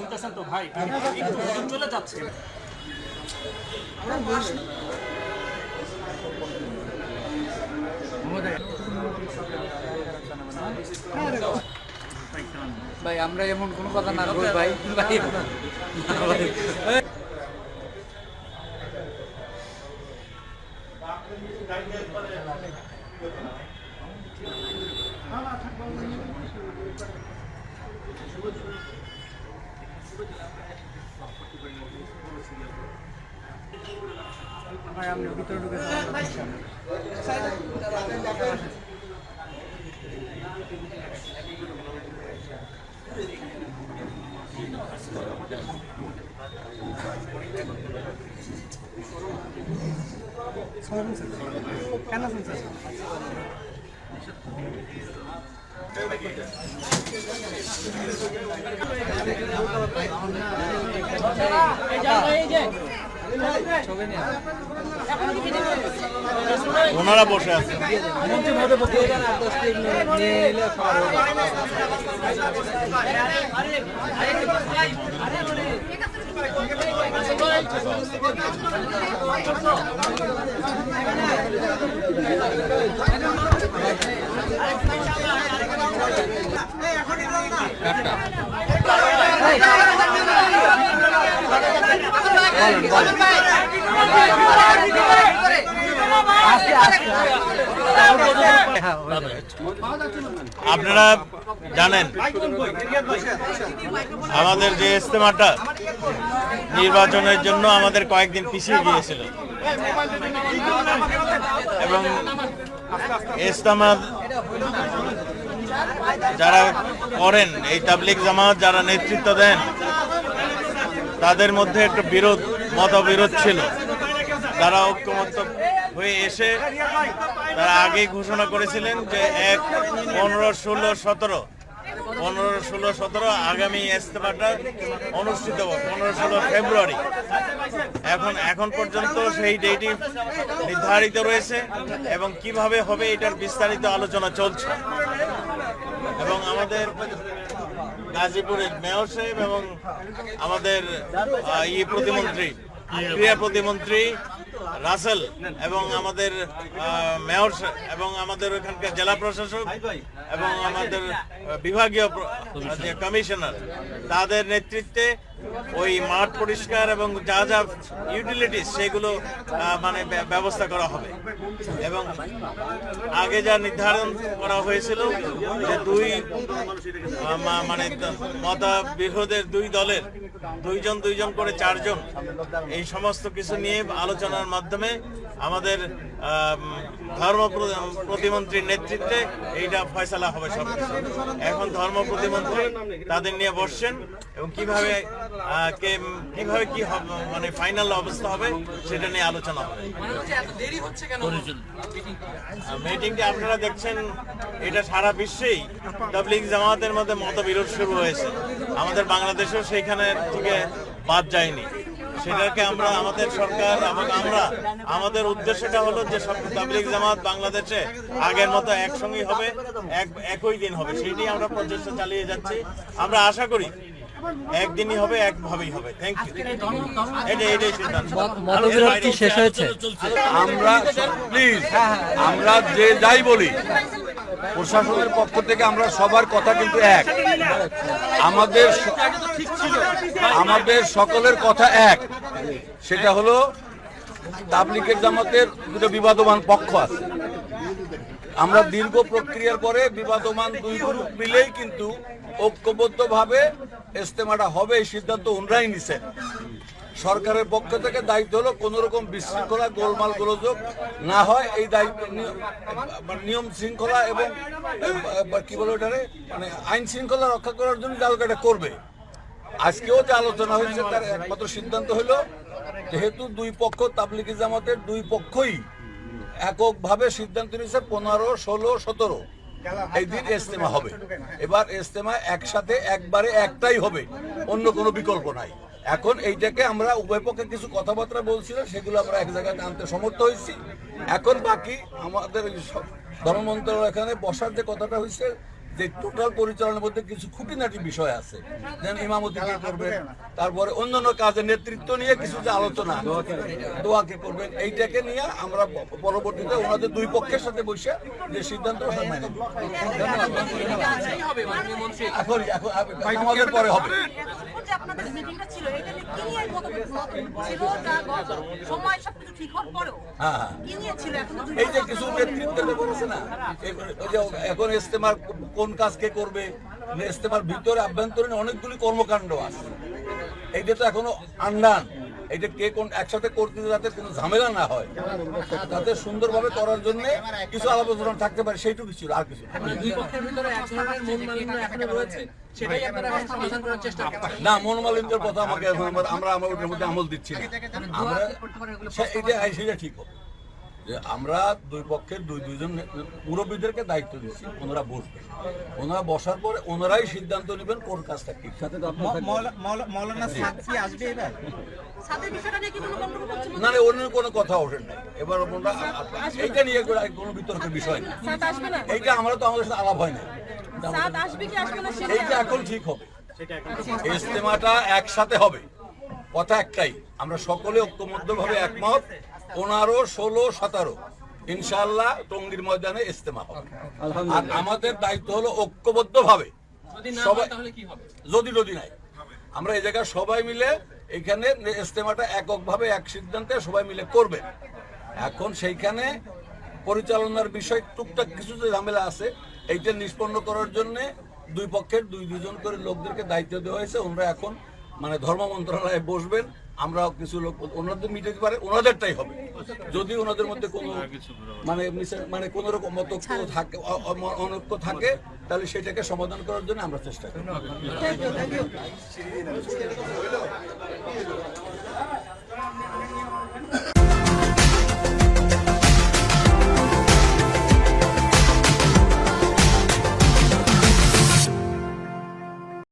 শুনতেছেন তো ভাই চলে যাচ্ছে। ভাই আমরা এমন কোনো কথা না বলি ভাই ভাই। ভাই আমরা ভিতরে ঢুকে কেন শুনছেন ওনারা বসে আছে নিয়ে এলে সবার হবে। বলেন বলেন আস্তে আস্তে হ্যাঁ হয়ে যাবে। আপনারা জানেন আমাদের যে ইস্তেমাটা নির্বাচনের জন্য আমাদের কয়েকদিন পিছিয়ে গিয়েছিল। এবং ইস্তেমা যারা করেন, এই তাবলিক জামাত যারা নেতৃত্ব দেন, তাদের মধ্যে একটু বিরোধ, মতবিরোধ ছিল। তারা ঐক্যমত্য হয়ে এসে তারা আগেই ঘোষণা করেছিলেন যে এক পনেরো ষোলো সতেরো, পনেরো ষোলো সতেরো আগামী ইস্তেমাটা অনুষ্ঠিত হবে, পনেরো ষোলো ফেব্রুয়ারি। এখন এখন পর্যন্ত সেই ডেটই নির্ধারিত রয়েছে এবং কীভাবে হবে এটার বিস্তারিত আলোচনা চলছে। এবং আমাদের গাজীপুরের মেয়র সাহেব এবং আমাদের ই প্রতিমন্ত্রী, ক্রীড়া প্রতিমন্ত্রী রাসেল এবং আমাদের মেয়র এবং আমাদের ওখানকার জেলা প্রশাসক এবং আমাদের বিভাগীয় যে কমিশনার, তাদের নেতৃত্বে ওই মাঠ পরিষ্কার এবং যা যা ইউটিলিটিস সেগুলো মানে ব্য- ব্যবস্থা করা হবে। এবং আগে যা নির্ধারণ করা হয়েছিল যে দুই মানে দ- মতাবিরোধের দুই দলের দুইজন দুইজন করে চারজন এই সমস্ত কিছু নিয়ে আলোচনার মাধ্যমে আমাদের আম, ধর্ম প্রতিমন্ত্রীর নেতৃত্বে এইটা ফয়সালা হবে সব এখন ধর্ম প্রতিমন্ত্রী তাদের নিয়ে বসছেন এবং কীভাবে কে- কীভাবে কি মানে ফাইনাল অবস্থা হবে সেটা নিয়ে আলোচনা হবে। মিটিংটি আপনারা দেখছেন, এটা সারা বিশ্বেই তাবলিগ জামাতের মধ্যে মতবিরোধ শুরু হয়েছে। আমাদের বাংলাদেশেও সেইখানে থেকে বাদ যায়নি। সেটাকে আমরা আমাদের সরকার এবং আমরা আমাদের উদ্দেশ্যটা হলো যে সব তাবলিগ জামাত বাংলাদেশে আগের মতো একসঙ্গেই হবে এক একই দিন হবে। সেইটাই আমরা প্রচেষ্টা চালিয়ে যাচ্ছি। আমরা আশা করি একদিনই হবে একভাবেই হবে। থ্যাংক ইউ এটা এটাই সিদ্ধান্ত। মতবিরোধ শেষ হয়েছে আমরা প্লিজ আমরা যে যাই বলি প্রশাসনের পক্ষ থেকে আমরা সবার কথা কিন্তু এক। আমাদের আমাদের সকলের কথা এক। সেটা হলো তাবলিকের জামাতের দুটো বিবাদমান পক্ষ আছে। আমরা দীর্ঘ প্রক্রিয়ার পরে বিবাদমান দুই গ্রুপ মিলেই কিন্তু ঐক্যবদ্ধভাবে ইস্তেমাটা হবে, এই সিদ্ধান্ত ওনরাই নিছেন সরকারের পক্ষ থেকে দায়িত্ব হলো কোন রকম বিশৃঙ্খলা, গোলমাল গোলযোগ না হয়। এই দায়িত্ব নিয়- নিয়ম শৃঙ্খলা এবং কি বলে ওটারে? মানে আইন শৃঙ্খলা রক্ষা করার জন্য এটা করবে। আজকেও যে আলোচনা হয়েছে তার একমাত্র সিদ্ধান্ত হলো, যেহেতু দুই পক্ষ তাবলিগি জামাতের দুই পক্ষই এককভাবে সিদ্ধান্ত নিয়েছে পনেরো, ষোলো, সতেরো। এই দিন ইস্তেমা হবে। এবার ইস্তেমা একসাথে একবারে একটাই হবে। অন্য কোনো বিকল্প নাই। এখন এইটাকে আমরা উভয় পক্ষে কিছু কথাবার্তা বলছিলাম সেগুলো আমরা এক জায়গায় আনতে সমর্থ হয়েছি। এখন বাকি আমাদের ধর্ম মন্ত্রণালয় এখানে বসার যে কথাটা হয়েছে যে টোটাল পরিচালনার মধ্যে কিছু খুঁটিনাটি বিষয় আছে। যেন ইমামতি কে করবেন তারপরে অন্যান্য কাজের নেতৃত্ব নিয়ে কিছু যে আলোচনা দোয়াকে করবেন এইটাকে নিয়ে আমরা পরবর্তীতে ওনাদের দুই পক্ষের সাথে বসে যে সিদ্ধান্ত এখন আমাদের পরে হবে। আপনাদের মিটিংটা ছিল এটা নিয়ে কি নিয়ে ছিল? না সময় সব কিছু ঠিক হওয়ার পরেও হ্যাঁ হ্যাঁ। কি নিয়ে ছিল এখন? এই যে কিছু নেতৃত্বের ব্যাপার আছে না ওই যে এখন ইস্তেমার কোন কাজ কে করবে? ইস্তেমার ভিতরে আভ্যন্তরীণ অনেকগুলি কর্মকাণ্ড আছে। এইটা তো এখনও আন্ডান। এইটা কে কোন একসাথে করতে যাতে কোনো ঝামেলা না হয়। যাতে সুন্দরভাবে করার জন্য কিছু আলাপ আলোচনা থাকতে পারে সেইটুকু ছিল আর কিছু না। দুই পক্ষের ভিতরে এক ধরনের মন মালিন্য এখনও রয়েছে সেটাই আপনারা এখন সমাধান করার চেষ্টা করছেন না মনোমালিন্যের কথা আমাকে আমরা- আমরা ওটার মধ্যে আমল দিচ্ছি না। আমরা এটা সেটা ঠিক হবে। যে আমরা দুই পক্ষের দুই দুইজন মুরব্বীদেরকে দায়িত্ব দিচ্ছি ওনারা বসবেন ওনারা বসার পরে ওনারাই সিদ্ধান্ত নেবেন কোন কাজটা কি। সাথে মৌলানা সাদ আসবে এবার? সাদের বিষয়টা নিয়ে কি কোনো না না অন্য কোনো কথা ওঠেন নাই এবার ওনারা এইটা নিয়ে কোনো- বিতর্কের বিষয় না না। এইটা আমরা তো আমাদের সাথে আলাপ হয় না। সাদ আসবে কি আসবে না সেটা এইটা এখন ঠিক হবে। ইজতেমাটা একসাথে হবে। কথা একটাই আমরা সকলে ঐক্যবদ্ধভাবে একমত। পনেরো ষোলো সতেরো। ইনশাআল্লাহ টঙ্গির ময়দানে ইজতেমা হবে। আর আমাদের দায়িত্ব হলো ঐক্যবদ্ধভাবে। যদি না সবাই হয় তাহলে কি হবে? যদি যদি নাই। আমরা এই জায়গায় সবাই মিলে এখানে ইজতেমাটা এককভাবে এক সিদ্ধান্তে সবাই মিলে করবে। এখন সেইখানে পরিচালনার বিষয় টুকটাক কিছু যে ঝামেলা আছে এইটা নিষ্পন্ন করার জন্য দুই পক্ষের দুই দুজন করে লোকদেরকে দায়িত্ব দেওয়া হয়েছে। ওনারা এখন মানে ধর্ম মন্ত্রণালয়ে বসবেন আমরাও কিছু লোক ওনাদের মিটে পারে ওনাদেরটাই হবে। যদি ওনাদের মধ্যে কোনো মানে মিসে- মানে কোনো রকম মতক্য থাকে অনৈক্য থাকে তাহলে সেটাকে সমাধান করার জন্য আমরা চেষ্টা করি।